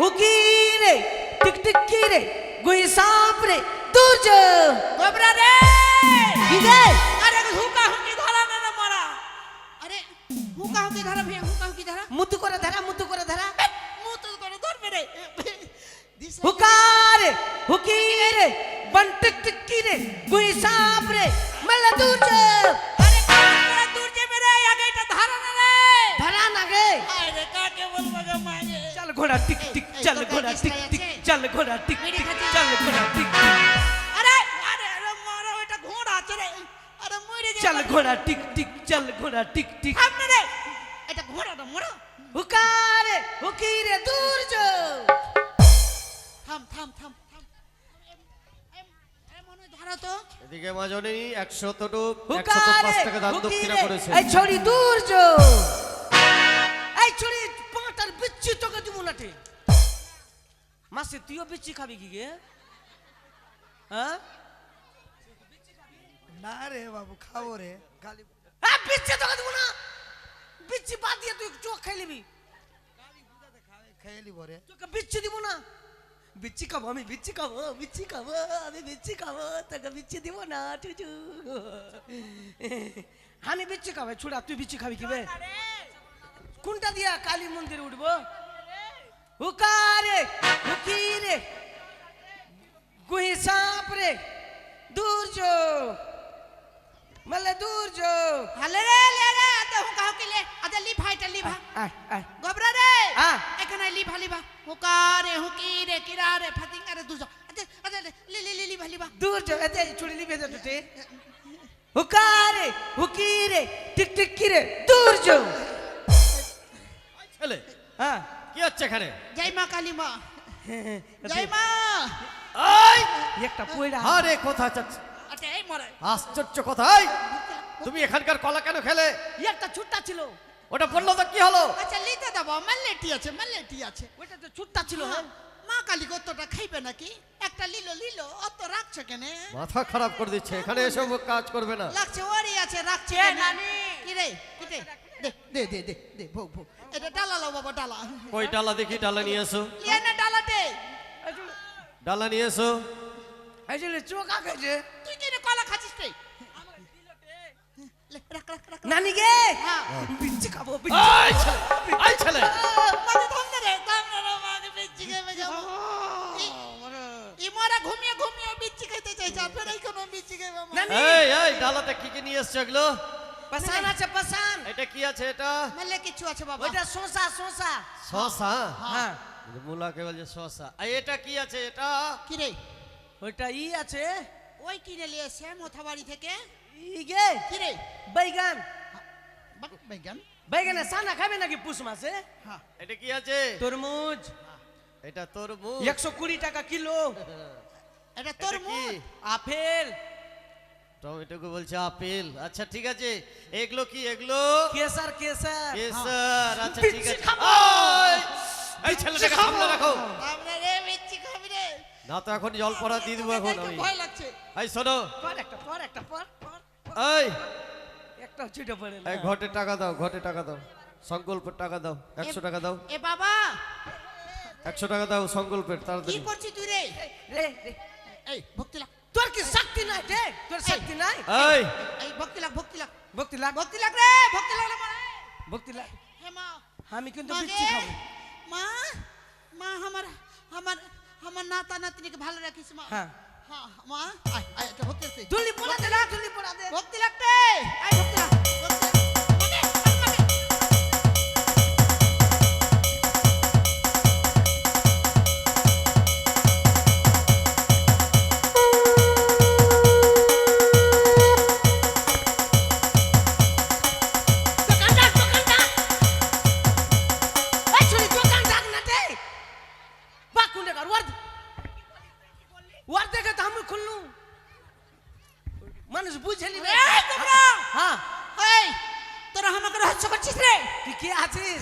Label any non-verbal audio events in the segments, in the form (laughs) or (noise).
হুকি রে টিক টিকি রে গুই সাপ রে দূর যো গোবরা রে রে আরে হুকা হুকি ধরা না না মারা আরে হুকা হুকি ধরা ভাই হুকা হুকি ধরা মুতু করে ধরা মুতু করে ধরা মুত করে ধরবে রে দিশা হুকারে হুকি রে বন টিক রে গুই সাপ রে মালা দূর যো ঘোড়া টিক টিক চল ঘোড়া টিক টিক চল ঘোড়া টিক টিক? চল ঘোড়া টিক টিক। আরে আরে আরে মারা ওটা ঘোড়া রে। আরে মরে যাবে। চল ঘোড়া টিক টিক চল ঘোড়া টিক টিক। সামনে রে। এটা ঘোড়াটা মরো। হুকারে হুকি রে দূর যো থাম থাম থাম থাম। এম, এম, এম, ধরা তো। এদিকে মাজনী একশো টুক একশো পাঁচ টাকা দান দক্ষিণা করেছে। এই ছড়ি দূর যো এই ছড়ি বিচ্ছি তোকে দিব না টে মাসে তুইও বিচ্ছি খাবি কি গে? হ্যাঁ? না রে বাবু খাব রে। গালি হ্যাঁ বিচ্ছি তোকে দিব না। বিচ্ছি বাদ দিয়ে তুই চোখ খাই নিবি। খেয়ে নিবো রে। তোকে বিচ্ছি দিব না। বিচ্ছি খাব আমি বিচ্ছি খাব বিচ্ছি খাব আমি বিচ্ছি খাব তোকে বিচ্ছি দিব না টুটু। আমি বিচ্ছি খাব ছুড়া তুই বিচ্ছি খাবি কিবে কোনটা দিয়া কালী মন্দিরে উঠবো হুকারে হুকিরে গুহি সাপ রে দূর যো মালে দূর যো হালে রে লে রে আতে হুকা হুকি লে আতে লি ভাইটা লি ভা আয় আয় গোবরা রে হ্যাঁ। এখানে লি ভা লি ভা হুকা রে হুকি রে কিরা রে ফাতিঙ্গা রে দুজো আতে আতে লি লি লি লি ভা লি ভা দূর যো এতে ছুড়ি লিবে যা টুটে হুকারে ছেলে হ্যাঁ। কি হচ্ছে এখানে? জয় মা কালী মা। (laughs) জয় মা। আই একটা পয়ড়া আরে কোথা যাচ্ছে? আতে এই মরে। আশ্চর্য কোথায় তুমি এখানকার কলা কেন খেলে? একটা ছুট্টা ছিল। ওটা বলল তো কি হলো? আচ্ছা লিতে দেবো মাল্লেটি আছে মাল্লেটি আছে। ওইটা তো ছুট্টা ছিল হ্যাঁ, মা কালী কতটা খাইবে নাকি? একটা লিলো লিলো অত রাখছে কেনে? মাথা খারাপ করে দিচ্ছে এখানে এসব কাজ করবে না। লাগছে ওরই আছে রাখছে নানি? কি রে কি রে? দে দে দে দে দে ভোগ ভোগ এটা ডালা লাও বাবা ডালা। ওই ডালা দেখি ডালা নিয়ে এসো লিয়ে না ডালাতে ডালা নিয়ে এসো আসলে চোখ আঁকেছে তুই কি রে কলা খাচ্ছিস রে লে, রাখ রাখ রাখ। নানি গে! হ্যাঁ। বিচ্ছি খাব আই ছেলে আই ছেলে। মাঝে থাম রে থাম রে মাকে বিচ্ছি খেয়ে যাব। ই মোরা। ঘুমিয়ে ঘুমিয়ে বিচ্ছি খেতে চাইছে আপনারা কোনো বিচ্ছি নানি! এই এই ডালাতে কি কি নিয়ে এসছো এগুলো? পাসান আছে পাসান এটা কি আছে এটা? মারলে কিছু আছে বাবা। ওইটা শোষা শোষা শশা হ্যাঁ। মুলাকে বলছে শশা আর এটা কি আছে এটা? কি রে ওইটা ই আছে। ওই কিনে নিয়ে এসে মোথাবাড়ি থেকে। ই গে। কি রে বাইগান। বাক বেগান বাইগানে সানা খাবে নাকি পুষ মাসে হ্যাঁ। এটা কি আছে? তরমুজ। এটা তরমুজ। একশো কুড়ি টাকা কিলো। এটা এটা তোর কি? মুখ আপেল। টমেটোকে বলছে আপেল। আচ্ছা ঠিক আছে। এগুলো কি? এগুলো? কেসার কেসার। কেসার। আচ্ছা ঠিক আছে। এই ছেলেটাকে সামনে রাখো। আমরা রে বিচ্ছি খাবি রে। না তো এখন জল পড়া দিয়ে দেবো এখন আমি। ভয় লাগছে। এই শোনো। পর একটা পর একটা পর পর। এই! একটা ছুটে পড়ে এই ঘটে টাকা দাও ঘটে টাকা দাও। সংকল্পের টাকা দাও। একশো টাকা দাও। এ বাবা! একশো টাকা দাও সংকল্পের কি করছিস তুই রে? রে রে এই ভক্তি লাগ তোর কি শক্তি নাই রে তোর শক্তি নাই এই এই ভক্তি লাগ ভক্তি লাগ ভক্তি লাগ ভক্তি লাগ রে ভক্তি লাগ রে ভক্তি লাগ হে মা আমি কিন্তু বিচ্ছি খাব মা মা আমার আমার আমার নাতা নাতনিকে ভালো রাখিস মা হ্যাঁ হ্যাঁ মা আয় আয় ভক্তি তুলি পড়া দে না তুলি পড়া দে ভক্তি লাগতে আয় ভক্তি মানুষ বুঝেলি না এই, তোমরা! হ্যাঁ। এই তোরা আমাকে রহস্য করছিস রে? তুই কে আছিস?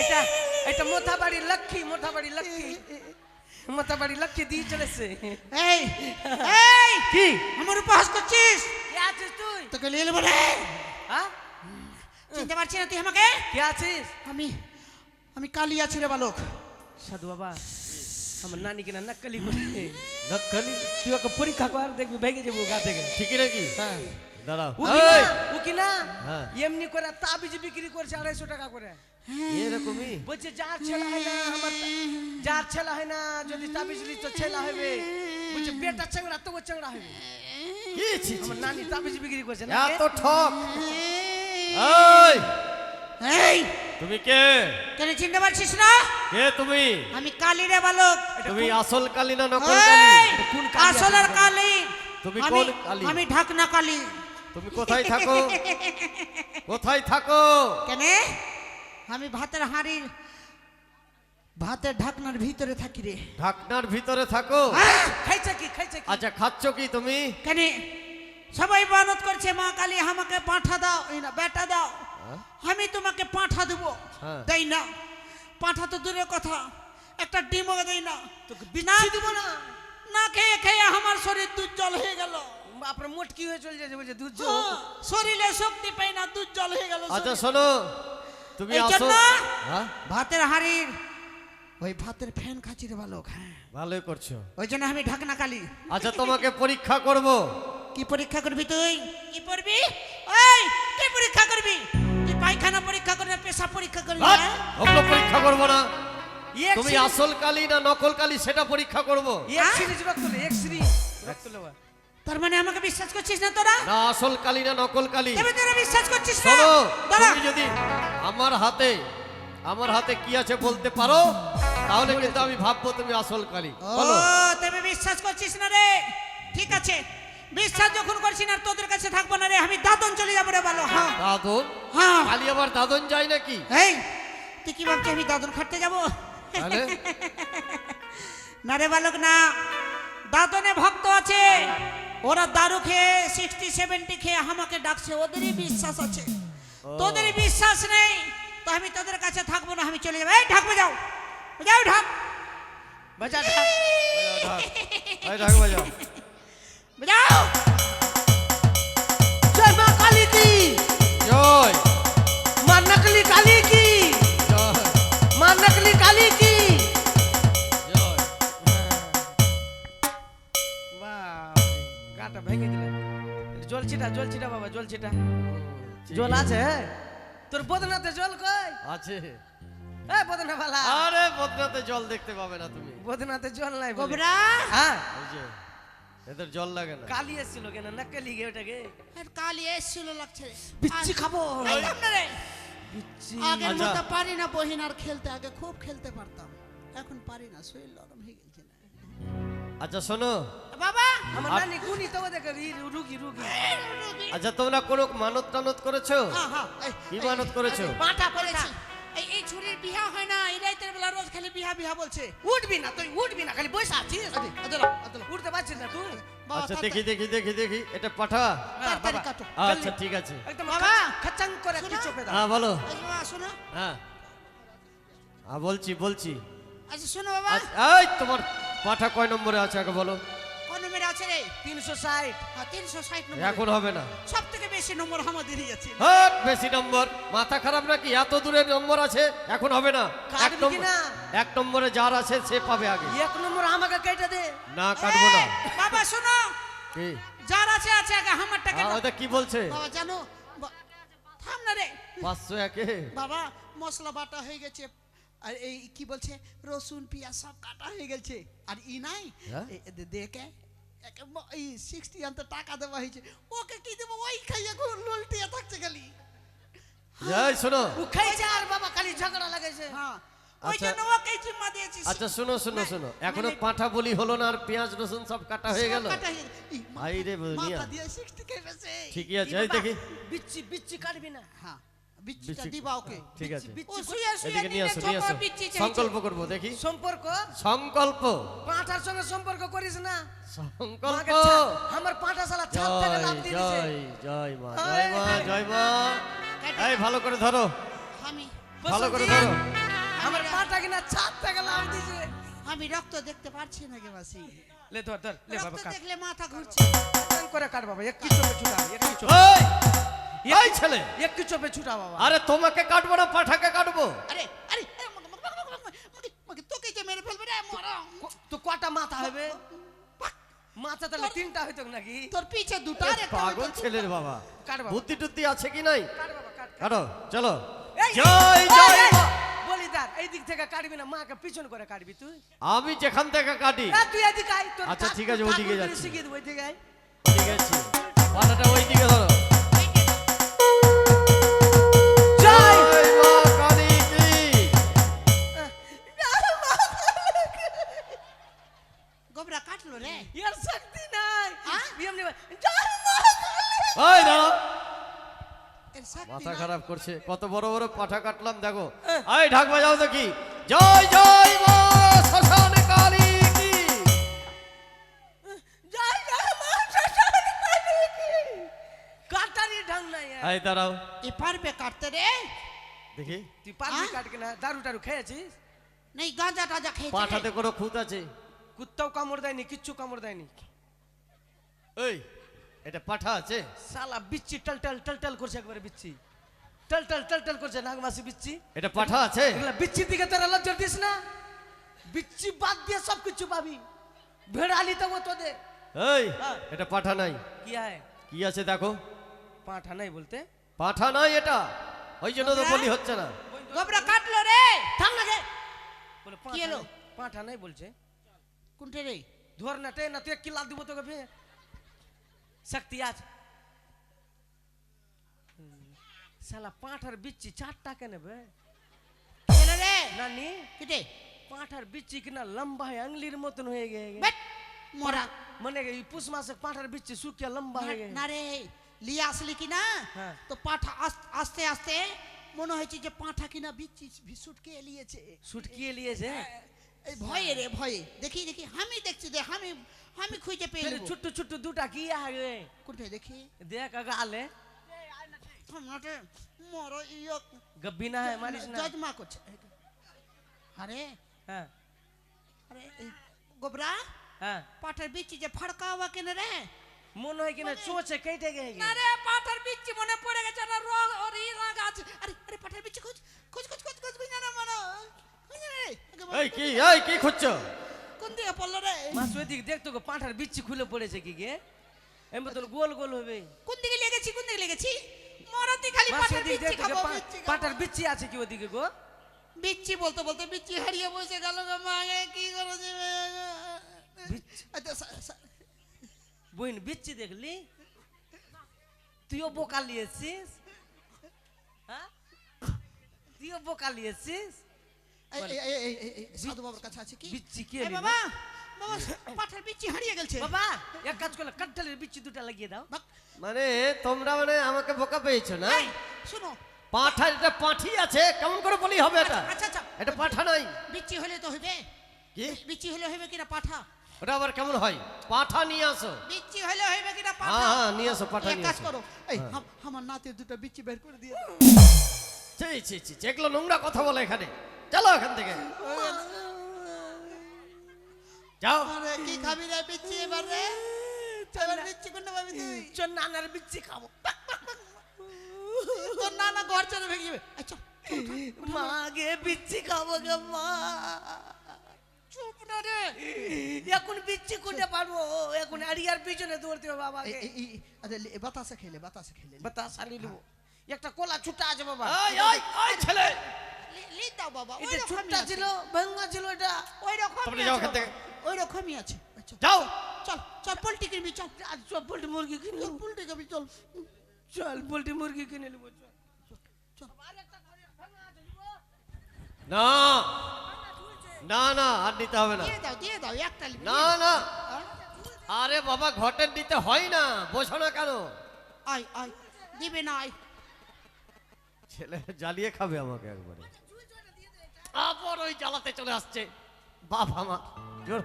এটা এটা মোথাবাড়ি লক্ষ্মী মোথাবাড়ি লক্ষ্মী। মোথাবাড়ি লক্ষ্মী দিয়ে চলেছে। এই এই! কি? আমার উপহাস করছিস? কে আছিস তুই? তোকে নিয়ে নেব রে হ্যাঁ? চিনতে পারছি না তুই আমাকে? কে আছিস? আমি আমি কালি আছি রে বালক। সাধু বাবা। আমার নানি কিনা নাক্কালি করে নক্কালি তুই ওকে পরীক্ষা কর দেখবি ভেঙে যাব গা থেকে ঠিকই নাকি হ্যাঁ দাঁড়াও ও কি না হ্যাঁ। এমনি করে তাবিজ বিক্রি করছে আড়াইশো টাকা করে এরকমই বলছে যার ছেলে হয় না আমার যার ছেলে হয় না যদি তাবিজ লি তো ছেলে হবে বলছে বেটা চাংড়া তো চাংড়া হবে কি ছি, ছি, আমার নানি তাবিজ বিক্রি করছে না এত ঠক এই এই তুমি কে? কেন চিনতে পারছিস না? কে তুমি? আমি কালি রে বালক তুমি আসল কালী না নকল কালী? কোন কালি আসলের আছে? কালি। তুমি কোন কালি? আমি ঢাকনা কালি। তুমি কোথায় থাকো? (laughs) কোথায় থাকো? কেন? আমি ভাতের হাঁড়ির ভাতের ঢাকনার ভিতরে থাকি রে। ঢাকনার ভিতরে থাকো? খাইছে কি খাইছে কি? আচ্ছা খাচ্ছ কি তুমি? কেন? সবাই বানত করছে মা কালী আমাকে পাঠা দাও এই না বেটা দাও। আমি তোমাকে পাঠা দেবো? হ্যাঁ। দেই না। পাঠা তো দূরের কথা। একটা ডিমও দেয় না। তোকে দিব না। না খেয়ে খেয়ে আমার শরীর দুধ জল হয়ে গেল। আপনার হয়ে চলে যাচ্ছে? বলছে দুধ হ্যাঁ, শরীরে শক্তি পাই না দুধ জল হয়ে গেল আচ্ছা। শোনো তুমি আসো। হ্যাঁ? ভাতের হাড়ির ওই ভাতের ফ্যান খাচ্ছি রে বালক হ্যাঁ। ভালোই করছ। ওই জন্য আমি ঢাকনা কালি। আচ্ছা তোমাকে পরীক্ষা করব। কি পরীক্ষা করবি তুই? কি করবি পরীক্ষা করবি? ওগুলো পরীক্ষা করব না। তুমি আসল কালী না নকল কালী সেটা পরীক্ষা করব। এক সিরিজ রক্ত লে, এক সিরিজ রক্ত লেবা তার মানে আমাকে বিশ্বাস করছিস না তোরা? না আসল কালী না নকল কালী। তবে তোরা বিশ্বাস করছিস না? শোনো তুমি যদি আমার হাতে আমার হাতে কি আছে বলতে পারো তাহলে কিন্তু আমি ভাববো তুমি আসল কালী। ও বলো তবে বিশ্বাস করছিস না রে? ঠিক আছে বিশ্বাস যখন করছিস না তোদের কাছে থাকব না রে আমি দাদন চলে যাব রে ভালো হ্যাঁ। দাদন? হ্যাঁ। কালী আবার দাদন যায় নাকি? এই তুই কি ভাবছিস আমি দাদন খাটতে যাব? (laughs) না রে বালক না। দাদনে ভক্ত আছে। ওরা দারু খেয়ে সিক্সটি সেভেন্টি খেয়ে আমাকে ডাকছে। ওদেরই বিশ্বাস আছে। তোদের বিশ্বাস নেই তো আমি তোদের কাছে থাকব না আমি চলে যাব। এই ঢাক যাও যাও ঢাক। বাজা ঢাক। ঢাক বাজাও। যাও জয় মা কালী কি জয় মা নকলি কালী কি জয় মা নকলি কালী কি গাটা ভেঙে দিলে জল ছিটা জল ছিটা বাবা জল ছিটা জল আছে তোর বদনাতে জল কই আছে এ বদনা বালা আরে বদনাতে জল দেখতে পাবে না তুমি বদনাতে জল নাই। গোবরা হ্যাঁ এদের জল লাগে না। কালি এসেছিল কেন? নকলি গে ওটাকে? আর কালি এসছিল লাগছে বিচ্ছি খাব। এই থাম বিচ্ছি। আগের আচ্ছা। মতো পারি না বহিন আর খেলতে আগে খুব খেলতে পারতাম। এখন পারি না শরীর নরম হয়ে গেছে না। আচ্ছা শোনো। বাবা! আমার নানি গুনি তো দেখে রুগী রুগী আচ্ছা তোমরা কোনো মানত টানত করেছ? হ্যাঁ, হ্যাঁ, কি মানত করেছ? পাটা করেছি। এই এই ছুরির বিয়া হয় না এই রোজ খালি বিহা বিহা বলছে। উঠবি না তুই উঠবি না খালি বসে আছিস। উঠতে পারছিস না তুই? আচ্ছা দেখি দেখি দেখি দেখি এটা পাঠা? হ্যাঁ। আচ্ছা ঠিক আছে। একদম বাবা। খাচাং করে কি চোপে দাও। হ্যাঁ বলো। শোনো হ্যাঁ। হ্যাঁ বলছি বলছি। আচ্ছা শোনো বাবা। আচ্ছা, এই তোমার পাঠা কয় নম্বরে আছে আগে বলো। আছে রে? তিনশো ষাট। হ্যাঁ, তিনশো ষাট এখন হবে না। সব থেকে বেশি নম্বর আমাদেরই আছে। হ্যাট, বেশি নম্বর। মাথা খারাপ নাকি? এত দূরে নম্বর আছে এখন হবে না। এক নম্বর এক নম্বরে যার আছে সে পাবে আগে। এক নম্বর আমাকে কেটে দে। না কাটবো না। বাবা শোনো। কি? যার আছে আছে আগে আমারটাকে আ, দাও। ওটা কি বলছে? বাবা জানো থাম না রে। পাঁচশো একে? বাবা মশলা বাটা হয়ে গেছে। আর এই কি বলছে? রসুন পেঁয়াজ সব কাটা হয়ে গেছে। আর ই নাই? হ্যাঁ? দেখে এই সিক্সটি আনতে টাকা দেওয়া হয়েছে। ওকে কি দেবো? ওই খাইয়ে লুলটিয়ে থাকছে খালি। শোনো। ও খাইছে আর বাবা খালি ঝগড়া লাগাইছে। হ্যাঁ। আচ্ছা। শোনো শোনো না, এখনও পাঁঠা বলি হলো না আর পেঁয়াজ রসুন সব কাটা হয়ে গেল? কাটা হয়ে- ই, মাথা- আই রে বনিয়া। মাথা দিয়ে 60 ঠিকই আছে? দেখি। বিচ্ছি বিচ্ছি কাটবি না। হ্যাঁ। বিচ্ছিটা বিচ্ছি- দিবা ওকে। ঠিক আছে। ও শুয়ে শুয়ে নিয়ে বিচ্ছি। সংকল্প করব দেখি। সম্পর্ক? সংকল্প। পাঁঠার সঙ্গে সম্পর্ক করিস না। সংকল্প। আমার পাঁঠা শালা ছাপ থেকে জয় লাভ দিয়ে দিছে জয় জয় মা জয় মা জয় মা। এই ভালো করে ধরো। আমি ভালো করে ধরো। আমার পাঁঠা কিনা ছাপ থেকে লাভ দিছে আমি রক্ত দেখতে পারছি না কে বাসি লে ধর ধর। লে বাবা কাট। দেখলে মাথা ঘুরছে। করে কাট বাবা এক কি চোখে ছুটা এক কি চোখ এই! ছেলে একটু চোপে ছুটা বাবা আরে তোমাকে কাটবো না পাঠাকে কাটবো আরে আরে তোকে যে মেরে ফেলবে রে মরা তো কটা মাথা হবে মাথা তাহলে তিনটা হইতো নাকি তোর পিছে দুটো আর পাগল ছেলের বাবা। বুদ্ধি টুদ্ধি আছে কি নাই কাট চলো জয় জয় এই, মা। বলি দাঁড় এই দিক থেকে কাটবি না মাকে পিছন করে কাটবি তুই আমি যেখান থেকে কাটি এ, তুই এদিকে আয় তোর আচ্ছা, ঠিক আছে, ওইদিকে যাচ্ছি। শিখিয়ে দেবো ওইদিকে আয় ঠিক আছে পাটাটা ওই দিকে ধরো গোবরা কাটলো রে ইয়ার শক্তি নাই? এমনি কালী। ওই দাঁড়াও এর মাথা। খারাপ করছে। কত বড় বড় পাঠা কাটলাম দেখো। এই ঢাক বাজাও তো কি জয় জয় মা শ্মশান কালী কি? জয় জয় মা শ্মশান কালী কি। কাটারই ঢং নাই। এই দাঁড়াও। এ পারবে কাটতে রে। দেখি। তুই পারবি হ্যাঁ? কাট কিনা দারু টারু খেয়েছিস? নেই গাঁজা টাজা খেয়েছে পাঠাতে কোনো খুঁত আছে? কুত্তাও কামড় দেয়নি কিচ্ছু কামড় দেয়নি। এই এটা পাঠা আছে? শালা বিচ্ছি টল টল টল টল করছে একবারে বিচ্ছি। টল টল টল টল করছে নাগমাসি বিচ্ছি। এটা পাঠা আছে? এগুলা বিচ্ছির দিকে তোরা লজ্জা দিস না? বিচ্ছি বাদ দিয়ে সব কিছু পাবি ভেড়ালি তো তোদের। এই হ্যাঁ। এটা পাঠা নাই। কি হয় কি আছে দেখো? পাঁঠা নাই বলতে? পাঠা নাই এটা। ওই জন্য তো বলি হচ্ছে না। গোবরা কাটলো রে। থাম না গে বলে পাঁঠা নাই বলছে। কোনটে রে ধর না টে না তুই কিলা দিব তোকে ফের শক্তি আজ শালা পাঁঠার বিচ্ছি চার টাকা নেবে রে নানি কিটে পাঁঠার বিচ্ছি কিনা লম্বা হয় আংলির মতন হয়ে গে মরা মানে এই পুষ মাসে পাঁঠার বিচ্ছি শুকিয়ে লম্বা হয়ে গে না রে লিয়ে আসলি কি না হ্যাঁ। তো পাঠা আস- আস্তে আস্তে মনে হয়েছে যে পাঠা কিনা বিচ্ছি বিস্কুটকে এলিয়েছে সুটকিয়ে লিয়েছে এই ভয়ে রে ভয়ে দেখি দেখি আমি দেখছি দে আমি আমি খুঁজে পেয়ে ফের নেব। ছোট্ট ছোট্ট দুটা কি আগে কোনটায় দেখি দেখ আগে আলে সামনাতে মরো ইয়ক গব্বি না হয় মারিস না জজমা করছে আরে হ্যাঁ আরে এই গোবরা হ্যাঁ পাঠার বিচ্ছি যে ফাড়কা হওয়া কেন রে মনে হয় কিনা চোচে কেটে গে না রে পাঠার বিচ্ছি মনে পড়ে গেছে না রগ ওর ই রাগ আছে আরে আরে পাঠার বিচ্ছি খোঁজ খোঁজ খোঁজ খোঁজ খোঁজ না মনে এই কি এই কি খুঁজছো? কোন দিকে পড়ল রে? মাছ ওই দিকে দেখতো গো পাঁঠার বিচ্ছি খুলে পড়েছে কি গে? এমন তোর গোল গোল হবে। কোন দিকে লেগেছি কোন দিকে লেগেছি? মরতি খালি পাঠার বিচ্ছি খাব। পাঁঠার বিচ্ছি আছে কি ওদিকে গো? বিচ্ছি বলতে বলতে বিচ্ছি হারিয়ে বসে গেল গো মাগে কি করে দেবে? বিচ্ছি? আচ্ছা, বিচ্ছি দেখলি? তুইও বোকা লিয়েছিস? হ্যাঁ? তুইও বোকা লিয়েছিস? সাধু বাবার কাছে আছে কি? বিচ্ছি কে বাবা বাবা পাঠার বিচ্ছি হারিয়ে গেছে। বাবা এক কাজ করলে বিচ্ছি দুটা লাগিয়ে দাও। মানে তোমরা মানে আমাকে বোকা পেয়েছ না? শোনো। পাঠা এটা পাঠি আছে কেমন করে বলি হবে এটা? আচ্ছা আচ্ছা এটা পাঠা নাই বিচ্ছি হলে তো হইবে কি? বিচ্ছি হলে হইবে কিনা পাঠা? ওটা আবার কেমন হয়? পাঠা নিয়ে আসো। বিচ্ছি হলে হইবে কিনা হ্যাঁ পাঠা? হ্যাঁ নিয়ে আসো পাঠা নিয়ে কাজ করো। এই আমার নাতের দুটো বিচ্ছি বের করে দিয়ে দাও। এগুলো নোংরা কথা বলে এখানে। চলো এখান থেকে। যাও। আরে কি খাবি রে বিচ্ছি এবার রে? এবার বিচ্ছি কোনটা পাবি তুই? চল নানার বিচ্ছি খাব। তোর না না ঘর চলে ভেঙে যাবে। আচ্ছা মাগে বিচ্ছি খাব গে মা। চুপ না রে। এখন বিচ্ছি করতে পারব। এখন আড়িয়ার পিছনে দৌড়তে হবে আরে লে- বাতাসে খেলে বাতাসে খেলে। বাতা সালি নেব একটা কোলা ছুটা আছে বাবা। ছেলে! দাও বাবা এটা আছে। ছিল ভাঙ্গা ছিল এটা। ওই রকমই তোমরা যাও এখান ওই রকমই আছে। আচ্ছা, যাও। চল চল পোল্ট্রি কিনবি চল। আজ সব পোল্ট্রি মুরগি কিনে চল নেব। পোল্ট্রি খাবি চল। চল পোল্ট্রি মুরগি কিনে নেব চল। চল না না না আর নিতে হবে না। দিয়ে দাও দিয়ে দাও একটা না না। আরে বাবা ঘটের দিতে হয় না বোঝো না কেন? আয় আয় দিবে না আয়। ছেলে জ্বালিয়ে খাবে আমাকে একবারে। আবার ওই জ্বালাতে চলে আসছে। বাপ আমার জোর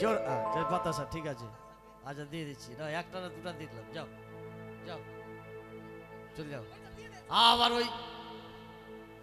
জোর বাতাসা, ঠিক আছে। আচ্ছা দিয়ে দিচ্ছি। না, একটা না দুটা দিলাম। যাও যাও। চলে যাও। আবার ওই